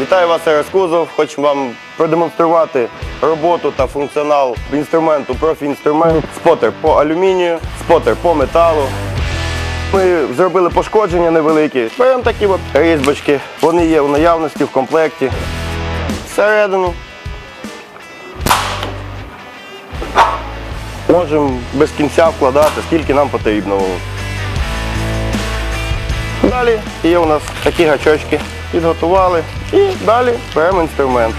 Вітаю вас, Ерес Кузов. Хочу вам продемонструвати роботу та функціонал інструменту профі-інструмент. Спотер по алюмінію, спотер по металу. Ми зробили пошкодження невеликі. Беремо такі от різьбочки. Вони є в наявності в комплекті. Всередину. Можемо без кінця вкладати, скільки нам потрібно. Далі є у нас такі гачочки. Підготували. І далі беремо інструмент.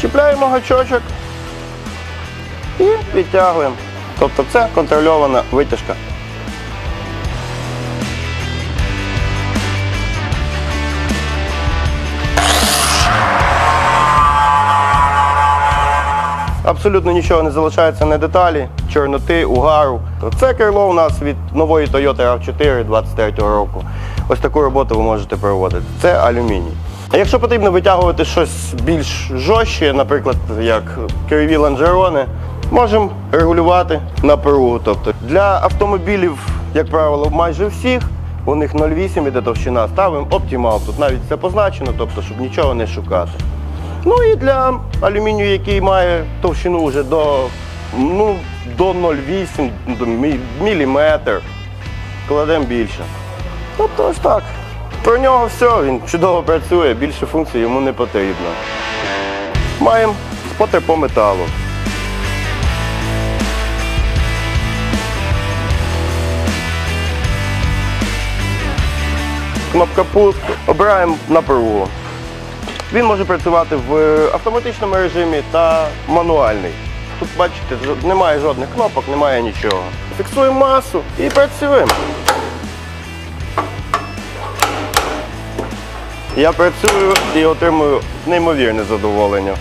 Чіпляємо гачочок і відтягуємо. Тобто це контрольована витяжка. Абсолютно нічого не залишається на деталі, чорноти, угару. Це крило у нас від нової Toyota RAV4 23 року. Ось таку роботу ви можете проводити. Це алюміній. А якщо потрібно витягувати щось більш жорстче, наприклад, як криві лонжерони, можемо регулювати напругу. Тобто для автомобілів, як правило, майже всіх, у них 0,8 іде товщина, ставимо оптимал. Тут навіть це позначено, тобто, щоб нічого не шукати. Ну і для алюмінію, який має товщину вже до, ну, до 0,8 до міліметр, кладемо більше. Тобто ось так. Про нього все, він чудово працює, більше функцій йому не потрібно. Маємо спотер по металу. Кнопка пуск, обираємо напругу. Він може працювати в автоматичному режимі та мануальний. Тут бачите, немає жодних кнопок, немає нічого. Фіксуємо масу і працюємо. Я працюю і отримую неймовірне задоволення.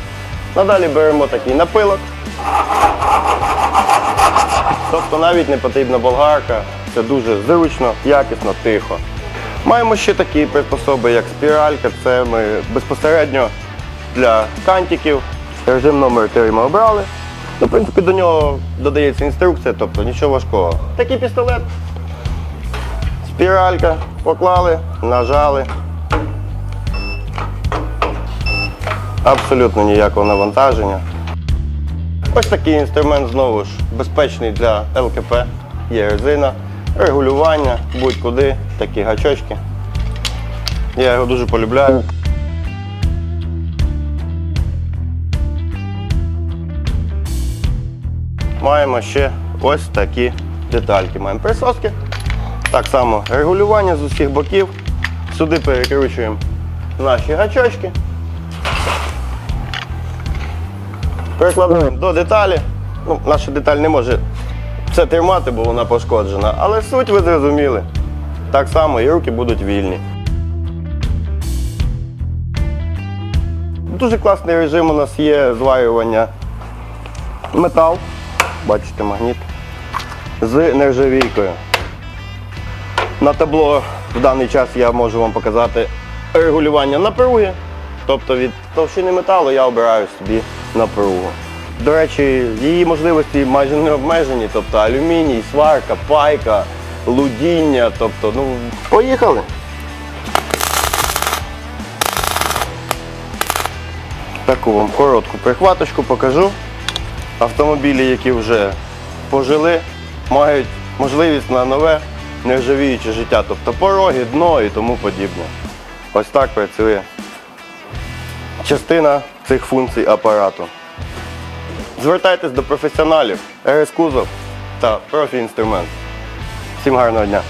Надалі беремо такий напилок. Тобто навіть не потрібна болгарка, це дуже зручно, якісно, тихо. Маємо ще такі приспособи, як спіралька, це ми безпосередньо для кантиків. Режим номер 3 ми обрали. Ну, в принципі, до нього додається інструкція, тобто нічого важкого. Такий пістолет. Спіралька, поклали, нажали. Абсолютно ніякого навантаження. Ось такий інструмент знову ж безпечний для ЛКП. Є резина, регулювання, будь-куди, такі гачочки. Я його дуже полюбляю. Маємо ще ось такі детальки. Маємо присоски. Так само регулювання з усіх боків. Сюди перекручуємо наші гачочки. Перекладаємо до деталі. Ну, наша деталь не може це тримати, бо вона пошкоджена. Але суть ви зрозуміли. Так само і руки будуть вільні. Дуже класний режим у нас є зварювання метал. Бачите, магніт. З нержавійкою. На табло в даний час я можу вам показати регулювання напруги. Тобто від товщини металу я обираю собі напругу. До речі, її можливості майже не обмежені, тобто алюміній, сварка, пайка, лудіння. Тобто, ну, поїхали. Таку вам коротку прихваточку покажу. Автомобілі, які вже пожили, мають можливість на нове нержавіюче життя, тобто пороги, дно і тому подібне. Ось так працює частина цих функцій апарату. Звертайтесь до професіоналів, РС Кузов та профі інструмент. Всім гарного дня!